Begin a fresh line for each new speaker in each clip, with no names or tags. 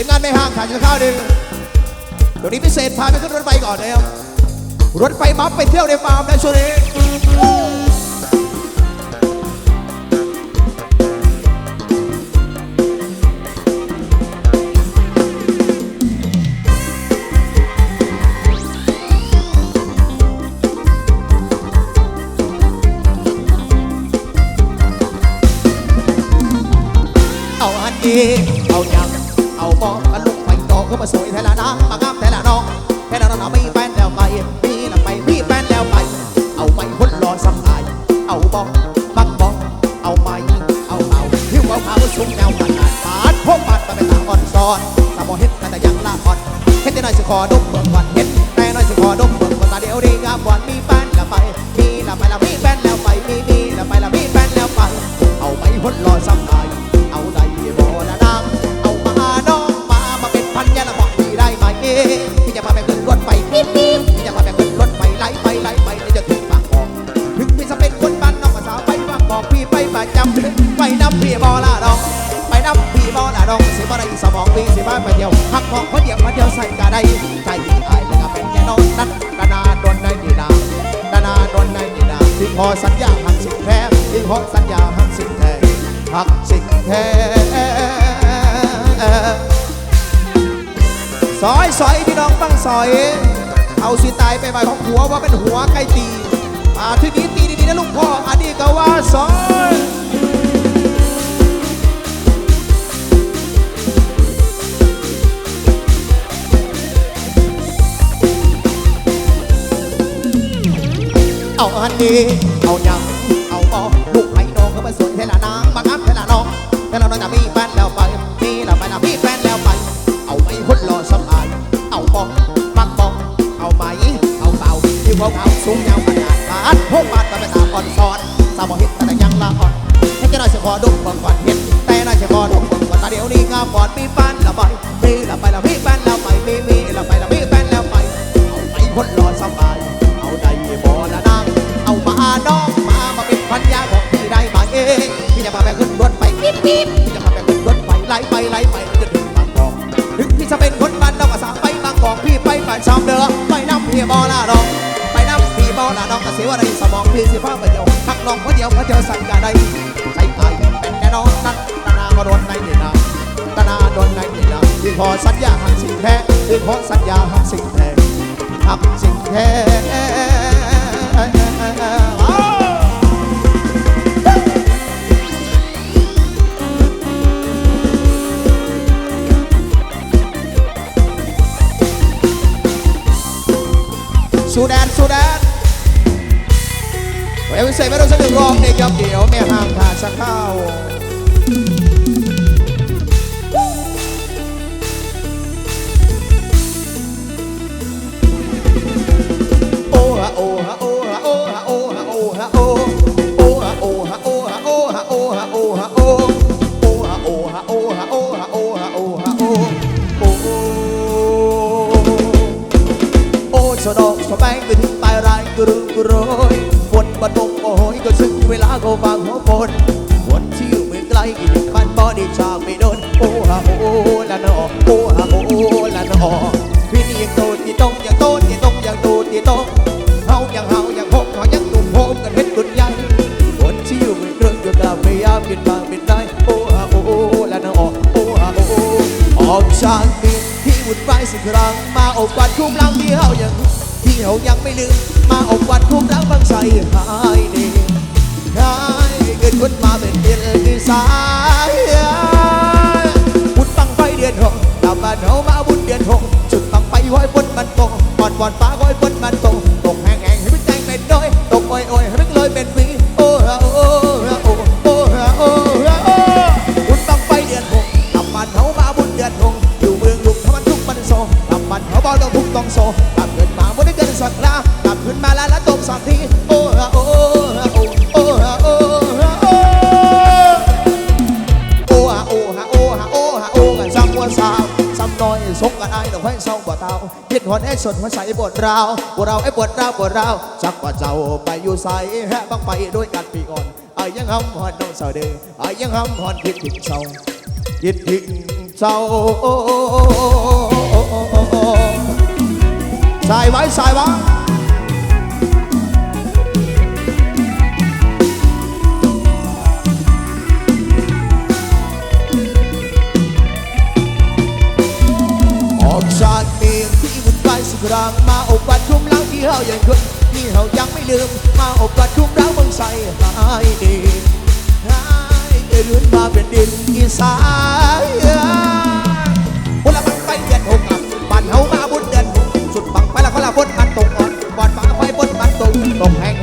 ทีมงานไม่ห่างขาดจะข้าวหนึ่งเดี๋ยวนี้พิเศษพาไปขึ้นรถไฟก่อนนะครับรถไฟบัฟไปเที่ยวในฟาร์มนะช่วงนี้เอาอันดีเอายัง ก็มาสวยแทละนามางามแทละน้องแทละน้องมีแฟนแล้วไปมีแล้วไปมีแฟนแล้วไป เอาไปคนรอสำอายเอาบอกบักบอกเอาไหมเอาเอาหิวเอาเขาสูงแนวขนาดปาดพบปาดมาเป็นตาอ่อนซ้อนตาบอเฮ็ดแต่ยังลาอ่อนเฮ็ดได้หน่อยสิขอดมเบิ่งก่อนเฮ็ดแต่น้อยสิขอดมเบิ่งก่อนตาเดียวดีงามก่อนมีแฟนแล้วไปมีแล้วไปแล้วมีแฟนแล้วไปมีมีแล้วไปแล้วมีแฟนแล้วไปเอาไปคนรอสำ บ่ได้สมองพี่สิบ้านไปเดียวหักของคนเดียวคนเดียวใส่กะได้ใจพี่อายแล้วก็เป็นแค่นองนั้นดานาดนได้ดีนาดานาดนได้ดีนาถึงพอสัญญาหักสิ่งแท้ถึงพอสัญญาหักสิ่งแท้หักสิ่งแท้ซอยซอยพี่น้องบ้างซอย เอาสิตายไปใบของหัวว่าเป็นหัวไก่ตีอ่าทีนี้ตีดีๆนะลูกพ่ออันนี้ก็ว่าซอยาอันนี้เอายังเอาบอบุกให้น้องก็มาสวยเทลานางมางามเทลาน้องเทลาน้องจะมีแฟนแล้วไปมีแล้วไปแล้วมีแฟนแล้วไป เอาไปคนรอสำอายเอาบองบักบองเอาไม้เอาเบาที่พวกเขาสูงยาว อกพี่ไปบ้านชอมเด้อไปน้ำพี่บ่ละดองไปน้ำพี่บ่ละดองกะเสียว่าไรสมองพี่สิพ้าไปเดียวพักน้องคนเดียวเขาเจอสั่งกะได้ใช้ไอ้เป็นแน่นอนนั่นตานาก็โดนในนี่นะตานาโดนในนี่นะที่พอสัญญาหักสิ่งแท้ที่พอสัญญาหักสิ่งแท้หักสิ่งแท้ สูแดนสูแดนเอวิเศษไม่ต้องสะดึงรองเด็กยำเดียวแม่ห้างขาดสักข้าว อพี่นี่ยังโตที่ต้องยังโตที่ต้องยังโตที่ต้องเฮายังเฮายังพบเฮายังหนุ่มโฮมกันเฮ็ดกุญใหญ่คนที่อยู่บนเครื่องยนต์กลับพยายามกินบางเป็นได้โอ้ฮะโอ้และนะออโอ้ฮะโอ้ออกจากปีที่วุ่นวายสักครั้งมาอบกวาดคุ้มลังที่เฮายังที่เฮายังไม่ลืมมาอบกวาดคุ้มลังบางใส่หายดีหายเกิดคนมาเป็นเดือนที่สายบุญบังไฟเดือนหกดาวบ้านเฮามา ตก สดหัวใสบทเราบทเราไอ้บทเราบทเราจักว่าเจ้าไปอยู่ใสแฮ่บังไปด้วยกันปีก่อนไอ้ยังห้ำหอนน้องเสาเดือไอ้ยังห้ำหอนคิดถึงเจ้าคิดถึงเจ้าสายไว้สายไว้ เฮายังคุ้นที่เฮายังไม่ลืม มาอบกอดคุ้มเราเมืองใส่หายดีหายเรื่นมาเป็นดินอีสานบุญละบังไปเดือนหกอับบ้านเฮามาบุญเดือนสุดบังไปละเขาละบุญมันตกอ่อ
นบอดบังไปบุญมันตกตกแห่ง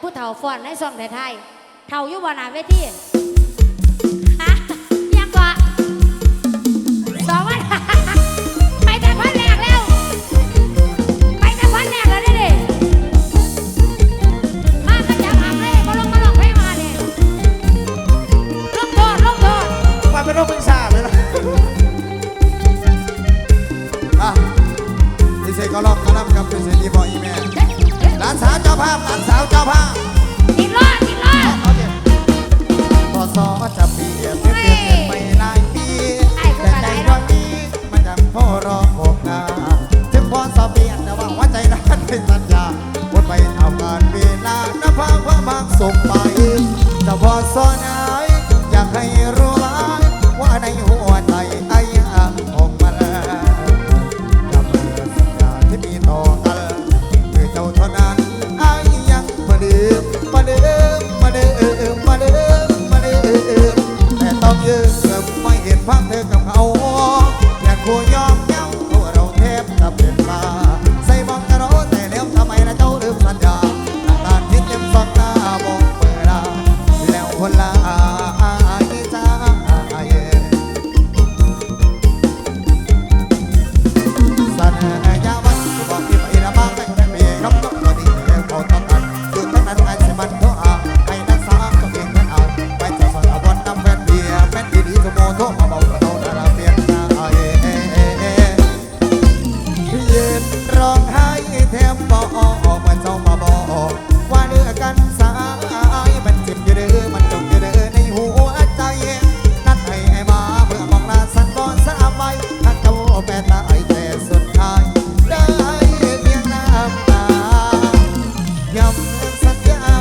ผู้เฒ่าฟอนในซองไทยเฒ่าอยู่บนหน้าเวที
ภาพหลานสาวเจ้าภาพ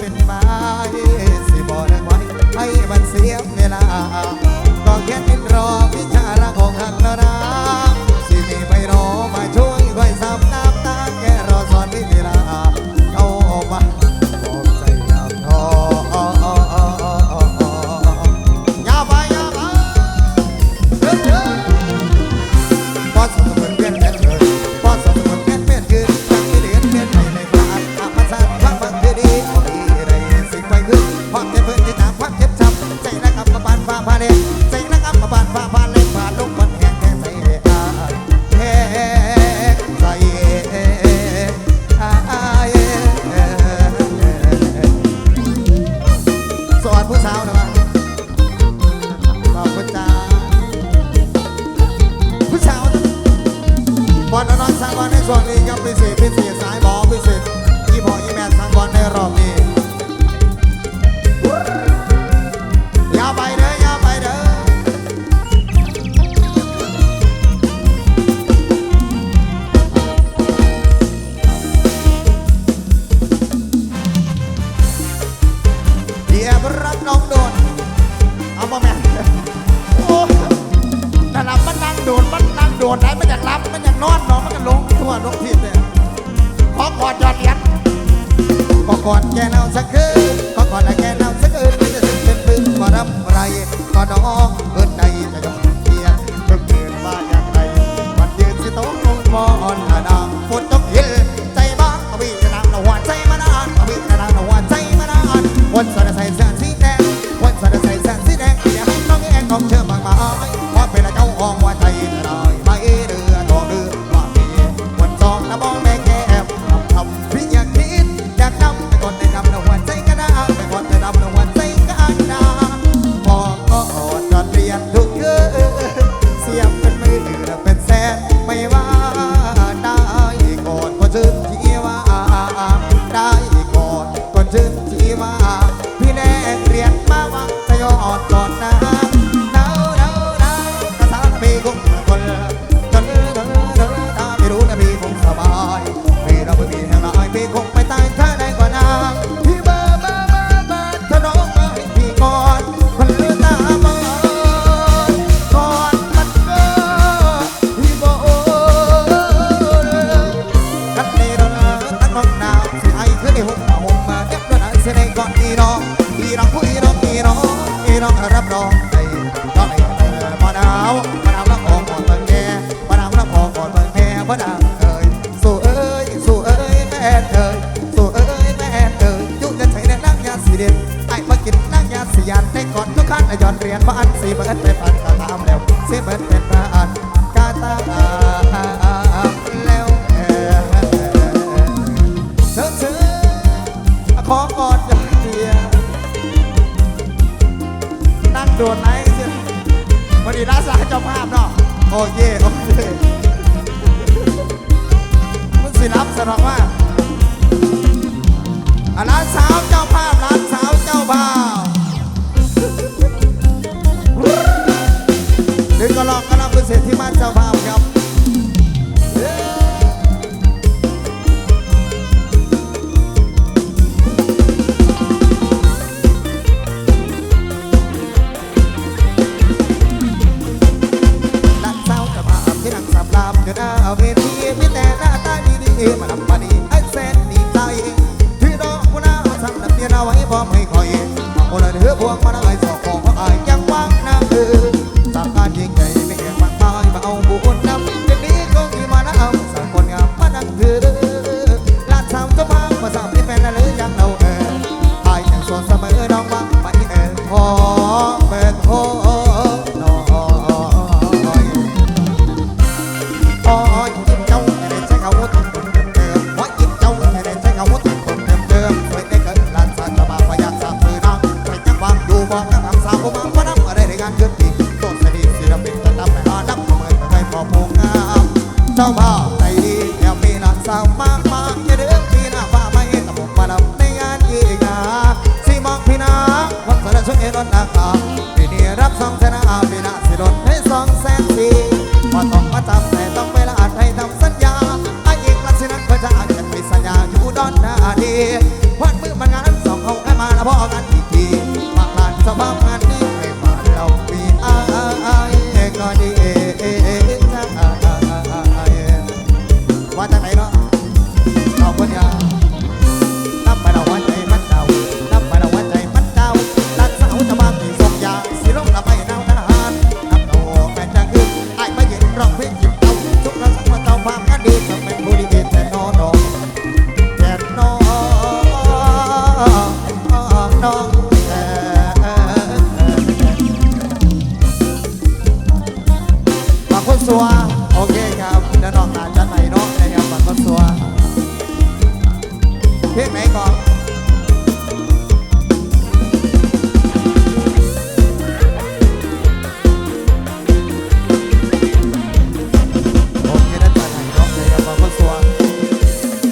เป็นไปสิบ่ได้ไว้ให้มันเสียเวลาก็แค่นิดรอพิจารณาของหักนระนอกว่าร้านสาวเจ้าภาพร้านสาวเจ้าภาพเดินก็ลอกก็รับเป็นเศรษฐีบ้านเจ้าภาพ